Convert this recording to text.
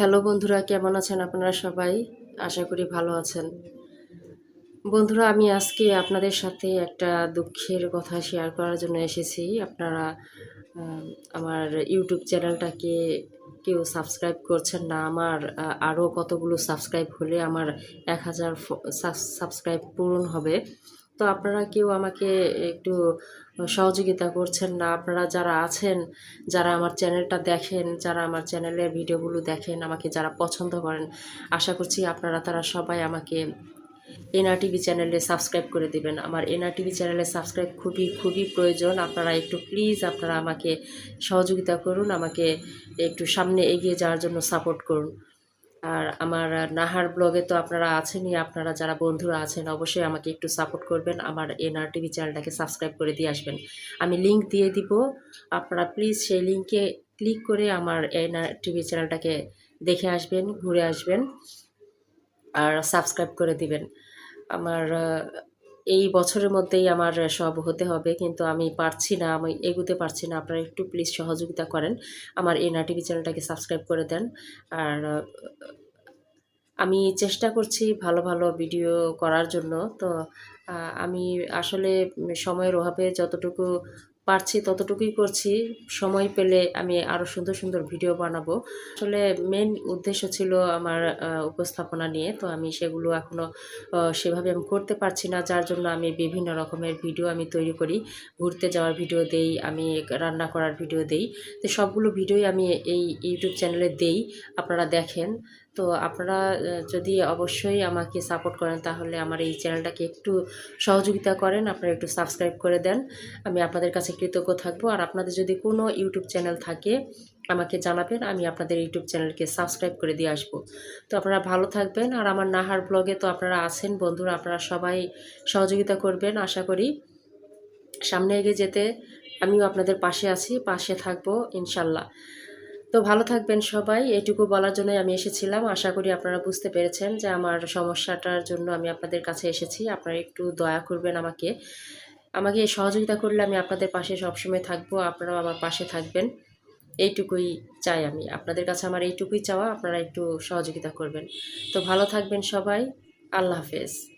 Hello বন্ধুরা, কেমন আছেন আপনারা সবাই? আশা করি ভালো আছেন। বন্ধুরা, আমি আজকে আপনাদের সাথে একটা দুঃখের কথা শেয়ার করার জন্য এসেছি। আপনারা আমার ইউটিউব চ্যানেলটাকে কেউ সাবস্ক্রাইব করছেন না, আমার আরও কতগুলো সাবস্ক্রাইব হলে আমার এক হাজার সাবস্ক্রাইব পূরণ হবে। তো আপনারা কেউ আমাকে একটু সহযোগিতা করছেন না। আপনারা যারা আছেন, যারা আমার চ্যানেলটা দেখেন, যারা আমার চ্যানেলের ভিডিওগুলো দেখেন, আমাকে যারা পছন্দ করেন, আশা করছি আপনারা, তারা সবাই আমাকে এনআর টিভি চ্যানেলে সাবস্ক্রাইব করে দিবেন। আমার এনআর টিভি চ্যানেলে সাবস্ক্রাইব খুবই খুবই প্রয়োজন। আপনারা একটু প্লিজ আপনারা আমাকে সহযোগিতা করুন, আমাকে একটু সামনে এগিয়ে যাওয়ার জন্য সাপোর্ট করুন। আর আমার নাহার ব্লগে তো আপনারা আছেনই, আপনারা যারা বন্ধুরা আছেন, অবশ্যই আমাকে একটু সাপোর্ট করবেন। আমার এনআর টিভি চ্যানেলটাকে সাবস্ক্রাইব করে দিয়ে আসবেন। আমি লিঙ্ক দিয়ে দিব। আপনারা প্লিজ সেই লিঙ্কে ক্লিক করে আমার এনআর টিভি চ্যানেলটাকে দেখে আসবেন, ঘুরে আসবেন আর সাবস্ক্রাইব করে দিবেন। আমার এই বছরের মধ্যেই আমার সব হতে হবে, কিন্তু আমি পারছি না, আমি এগুতে পারছি না। আপনারা একটু প্লিজ সহযোগিতা করেন, আমার এনআর টিভি চ্যানেলটাকে সাবস্ক্রাইব করে দেন। আর, আমি চেষ্টা করছি ভালো ভালো ভিডিও করার জন্য। তো আমি আসলে সময়ের অভাবে যতটুকু পারছি, ততটুকুই করছি। সময় পেলে আমি আরও সুন্দর সুন্দর ভিডিও বানাবো। আসলে মেন উদ্দেশ্য ছিল আমার উপস্থাপনা নিয়ে। তো আমি সেগুলো এখনও সেভাবে আমি করতে পারছি না। যার জন্য আমি বিভিন্ন রকমের ভিডিও আমি তৈরি করি। ঘুরতে যাওয়ার ভিডিও দেই, আমি রান্না করার ভিডিও দেই। তো সবগুলো ভিডিওই আমি এই ইউটিউব চ্যানেলে দেই। আপনারা দেখেন। তো আপনারা যদি অবশ্যই আমাকে সাপোর্ট করেন, তাহলে আমার এই চ্যানেলটাকে একটু সহযোগিতা করেন। আপনারা একটু সাবস্ক্রাইব করে দেন। আমি আপনাদের কাছে কৃতজ্ঞ থাকব। আর আপনাদের যদি কোনো ইউটিউব চ্যানেল থাকে, আমাকে জানাবেন। আমি আপনাদের ইউটিউব চ্যানেলকে সাবস্ক্রাইব করে দিয়ে আসব। তো আপনারা ভালো থাকবেন। আর আমার নাহার ব্লগে তো আপনারা আছেন, বন্ধুরা, আপনারা সবাই সহযোগিতা করবেন, আশা করি। সামনে এগিয়ে যেতে আমিও আপনাদের পাশে আছি, পাশে থাকব, ইনশাল্লাহ। তো ভালো থাকবেন সবাই। এটুকু বলার জন্যই আমি এসেছিলাম। আশা করি আপনারা বুঝতে পেরেছেন যে আমার সমস্যাটার জন্য আমি আপনাদের কাছে এসেছি। আপনারা একটু দয়া করবেন আমাকে। আমাকে সহযোগিতা করলে আমি আপনাদের পাশে সবসময় থাকব। আপনারাও আমার পাশে থাকবেন। এইটুকুই চাই আমি। আপনাদের কাছে আমার এইটুকুই চাওয়া। আপনারা একটু সহযোগিতা করবেন। তো ভালো থাকবেন সবাই। আল্লাহ হাফেজ।